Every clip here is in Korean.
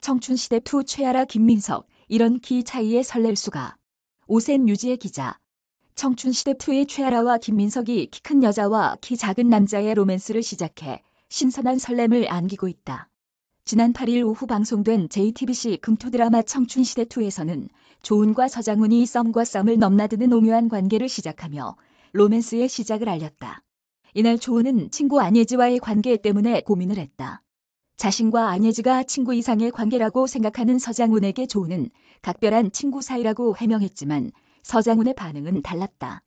청춘시대 투 최아라 김민석 이런 키 차이에 설렐 수가. 오센 유지의 기자. 청춘시대 투의 최아라와 김민석이 키 큰 여자와 키 작은 남자의 로맨스를 시작해 신선한 설렘을 안기고 있다. 지난 8일 오후 방송된 JTBC 금토 드라마 청춘시대 2에서는 조은과 서장훈이 썸과 썸을 넘나드는 오묘한 관계를 시작하며 로맨스의 시작을 알렸다. 이날 조은은 친구 안예지와의 관계 때문에 고민을 했다. 자신과 안예지가 친구 이상의 관계라고 생각하는 서장훈에게 조은은 각별한 친구 사이라고 해명했지만 서장훈의 반응은 달랐다.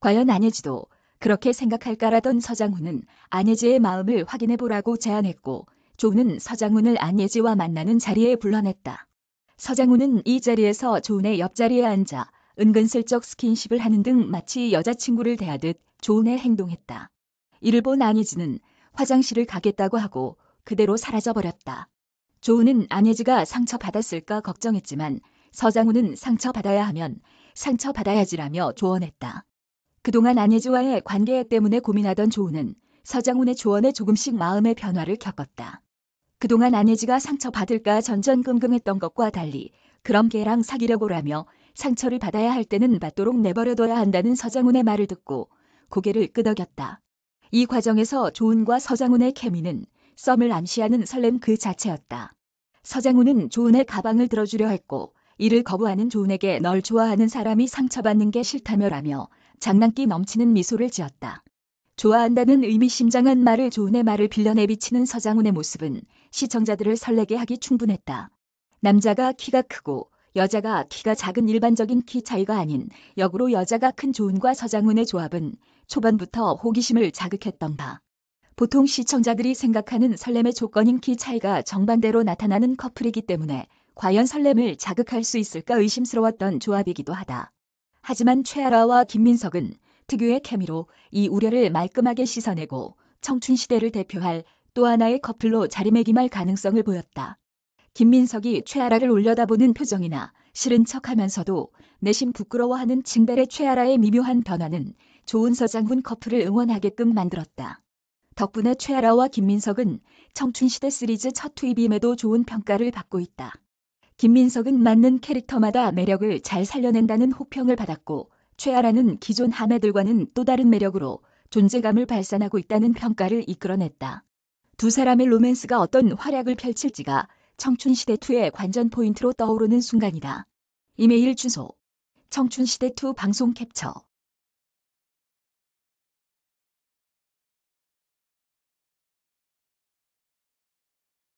과연 안예지도 그렇게 생각할까라던 서장훈은 안예지의 마음을 확인해 보라고 제안했고 조은은 서장훈을 안예지와 만나는 자리에 불러냈다. 서장훈은 이 자리에서 조은의 옆자리에 앉아 은근슬쩍 스킨십을 하는 등 마치 여자친구를 대하듯 조은에 행동했다. 이를 본 안예지는 화장실을 가겠다고 하고 그대로 사라져버렸다. 조은은 안예지가 상처받았을까 걱정했지만 서장훈은 상처받아야 하면 상처받아야지라며 조언했다. 그동안 안예지와의 관계 때문에 고민하던 조은은 서장훈의 조언에 조금씩 마음의 변화를 겪었다. 그동안 안예지가 상처받을까 전전긍긍했던 것과 달리 그럼 걔랑 사귀려고라며 상처를 받아야 할 때는 받도록 내버려둬야 한다는 서장훈의 말을 듣고 고개를 끄덕였다. 이 과정에서 조은과 서장훈의 케미는 썸을 암시하는 설렘 그 자체였다. 서장훈은 조은의 가방을 들어주려 했고 이를 거부하는 조은에게 널 좋아하는 사람이 상처받는 게 싫다며라며 장난기 넘치는 미소를 지었다. 좋아한다는 의미심장한 말을 조은의 말을 빌려내 비치는 서장훈의 모습은 시청자들을 설레게 하기 충분했다. 남자가 키가 크고 여자가 키가 작은 일반적인 키 차이가 아닌 역으로 여자가 큰 조은과 서장훈의 조합은 초반부터 호기심을 자극했던 바. 보통 시청자들이 생각하는 설렘의 조건인 키 차이가 정반대로 나타나는 커플이기 때문에 과연 설렘을 자극할 수 있을까 의심스러웠던 조합이기도 하다. 하지만 최아라와 김민석은 특유의 케미로 이 우려를 말끔하게 씻어내고 청춘시대를 대표할 또 하나의 커플로 자리매김할 가능성을 보였다. 김민석이 최아라를 올려다보는 표정이나 싫은 척하면서도 내심 부끄러워하는 징벨의 최아라의 미묘한 변화는 좋은 서장훈 커플을 응원하게끔 만들었다. 덕분에 최아라와 김민석은 청춘시대 시리즈 첫 투입임에도 좋은 평가를 받고 있다. 김민석은 맞는 캐릭터마다 매력을 잘 살려낸다는 호평을 받았고 최아라는 기존 하매들과는 또 다른 매력으로 존재감을 발산하고 있다는 평가를 이끌어냈다. 두 사람의 로맨스가 어떤 활약을 펼칠지가 청춘시대2의 관전 포인트로 떠오르는 순간이다. 이메일 주소 청춘시대2 방송 캡처